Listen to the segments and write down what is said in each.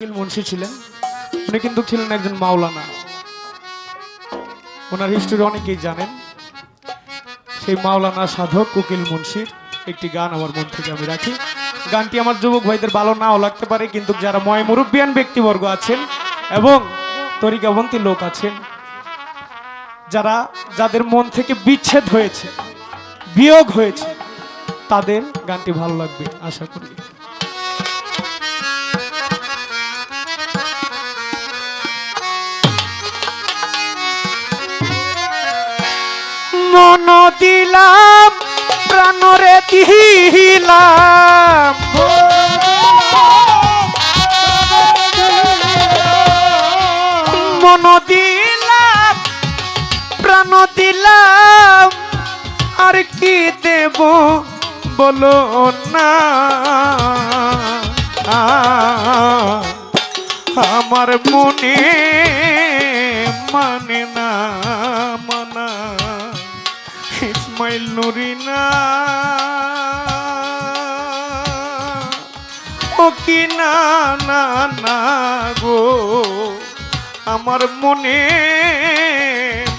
মুন্সি ছিলেন। উনি কিন্তু ছিলেন একজন মাওলানা। ওনার হিস্টোরি অনেকেই জানেন। সেই মাওলানা সাধক উকিল মুন্সির একটি গান আমার মন থেকে আমি রাখি। গানটি আমার যুবক ভাইদের ভালো নাও লাগতে পারে, কিন্তু যারা ময় মুরব্বিয়ান ব্যক্তিবর্গ আছেন এবং তরিকাবন্তী লোক আছেন, যারা, যাদের মন থেকে বিচ্ছেদ হয়েছে, বিয়োগ হয়েছে, তাদের গানটি ভালো লাগবে, আশা করি। দিলাম, প্রাণরে দিলাম। মন দিলাম, প্রাণ দিলাম, আর কি দেব বলো না। আমার মনে মানে না, মানা। ইসমাইল নুরিনা। ও কি না না না গো আমার মনে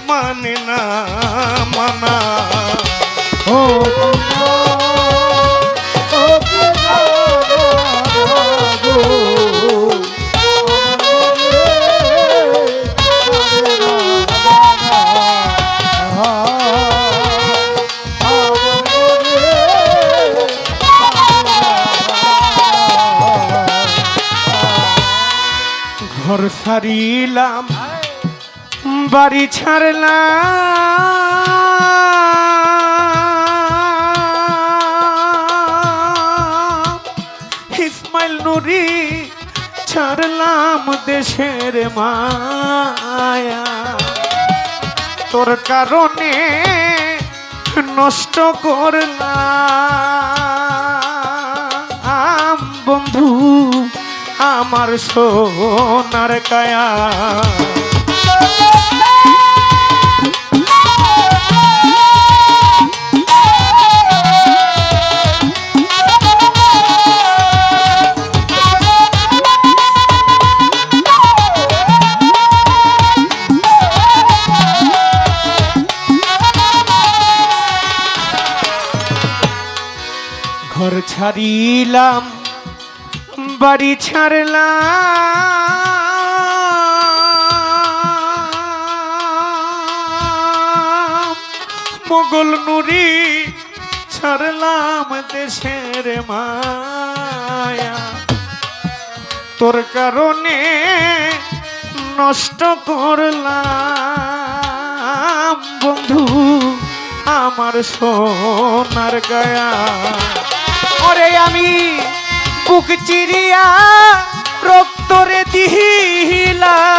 মানে না মানা। ও ঘর সারিলাম বাড়ি ছাড়লাম। ইসমাইল নুরি ছাড়লাম দেশের মায়া। তোর কারণে নষ্ট করলাম। আমার সোনার কায়া। ছাড়িলাম বাড়ি ছাড়লাম। মোগল নুরি ছাড়লাম দেশের মায়া। তোর কারণে নষ্ট করলাম। বন্ধু, আমার সোনার গায়া। ওরে আমি বুক চিরিয়া রক্তরে দিলাম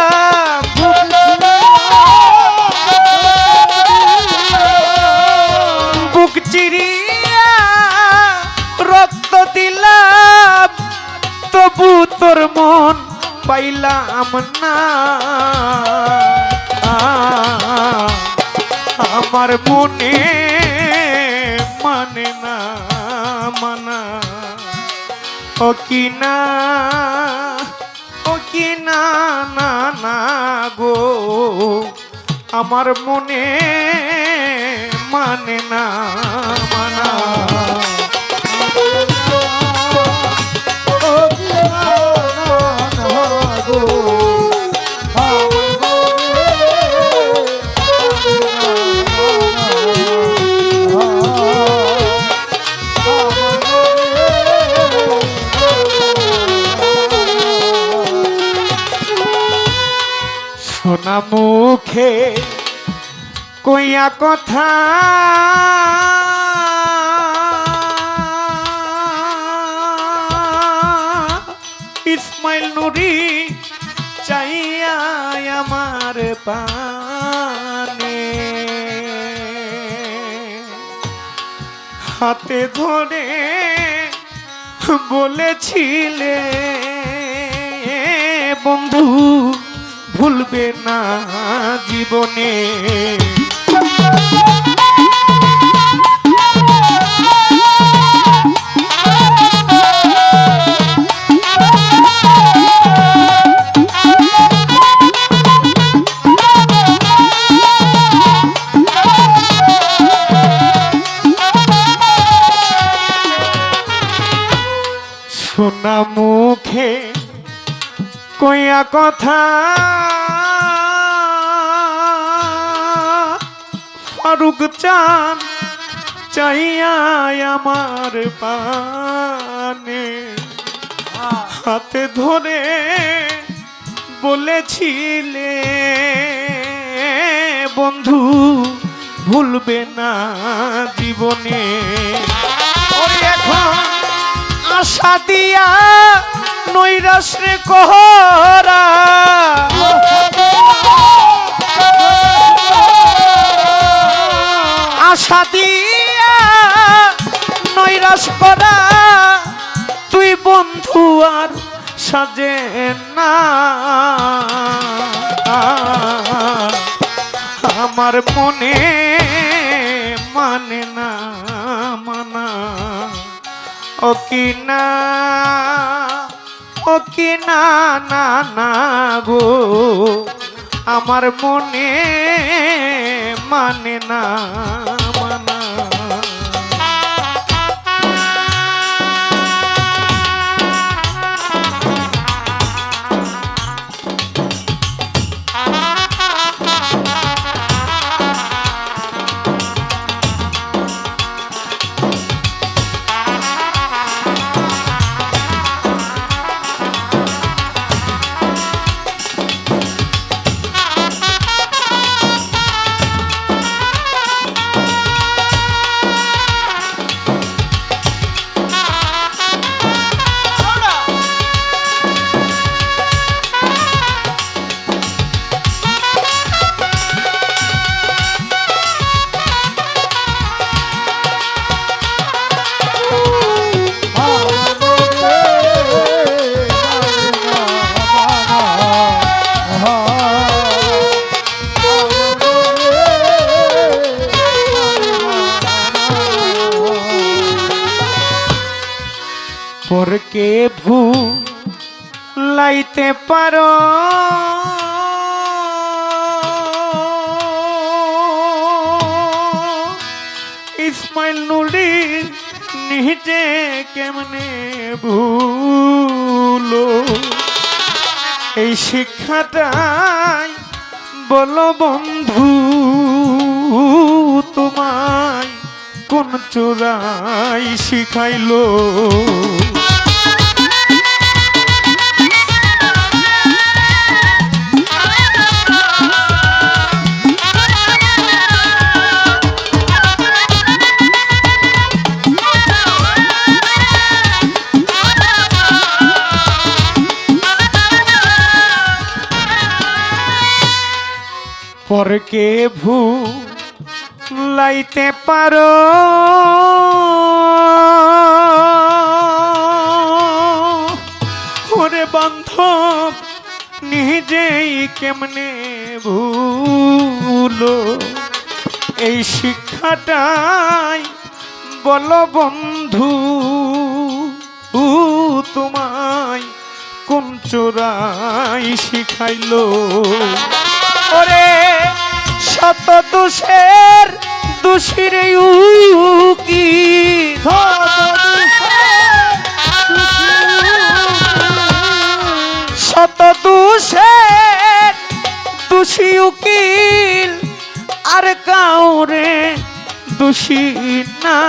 বুক চিরিয়া রক্ত দিলাম তবু তোর মন পাইলাম না। আমার মনে মানে না। ও কি ও কি না না না গো। আমার মনে মানে না মানা মুখে কইয়া কথা। ইসমাইল নুরি চাইয়া আমার পানে। হাতে ধরে বলেছিলে বন্ধু ভুলবে না জীবনে। সোনা মুখে কইয়া কথা ফারুক চান চাইয়া আমার পানে। হাতে ধরে বলেছিলে, বন্ধু, ভুলবে না জীবনে। এখন আশা দিয়া নৈরাশ রে আশা দিয়া করা, তুই বন্ধু আর সাজে না। আমার মনে মানে না, মানা। ও কি না, ও কি না না না গো। আমার মনে মানে না। মানা পরকে ভু লাইতে পারো। ইসমাইল নুরি নিজে কেমনে ভুলো? এই শিক্ষাটাই বলো বন্ধু, তোমায় কোন চোরাই শিখাইলো? পরকে ভু লাইতে পারো? ওরে বান্ধব, নিজেই কেমনে ভুলো? এই শিক্ষাটাই বলো বন্ধু, তোমায় কোন চোরাই শিখাইলো? ওরে শত দোষের দোষীর কি শত দোষের দোষী উকিল আর কাউরে দোষী না।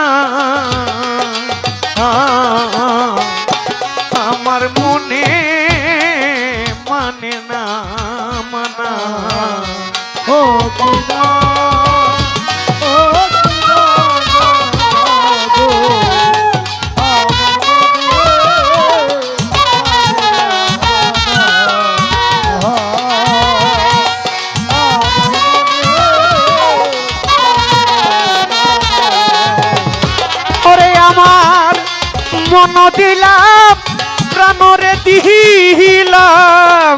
দিলাম প্রাণরে দিলাম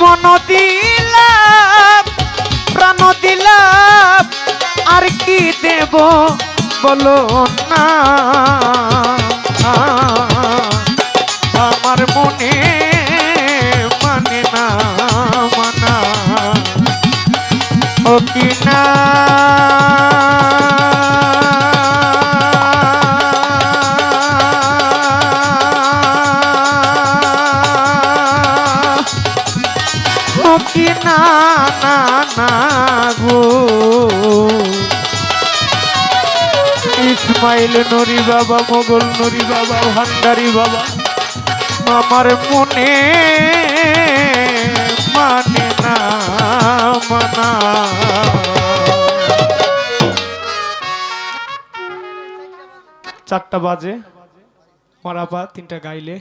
মন দিলাম, প্রাণ দিলাম, আর কি দেব বলো না। আমার মনে মানে না, মানা। ও কি ইসমাইল নরি বাবা, মোগল নরি বাবা, ভান্ডারি বাবা। আমার মনে মানে না, মানা। চারটা বাজে। মারাপা তিনটা গাইলে।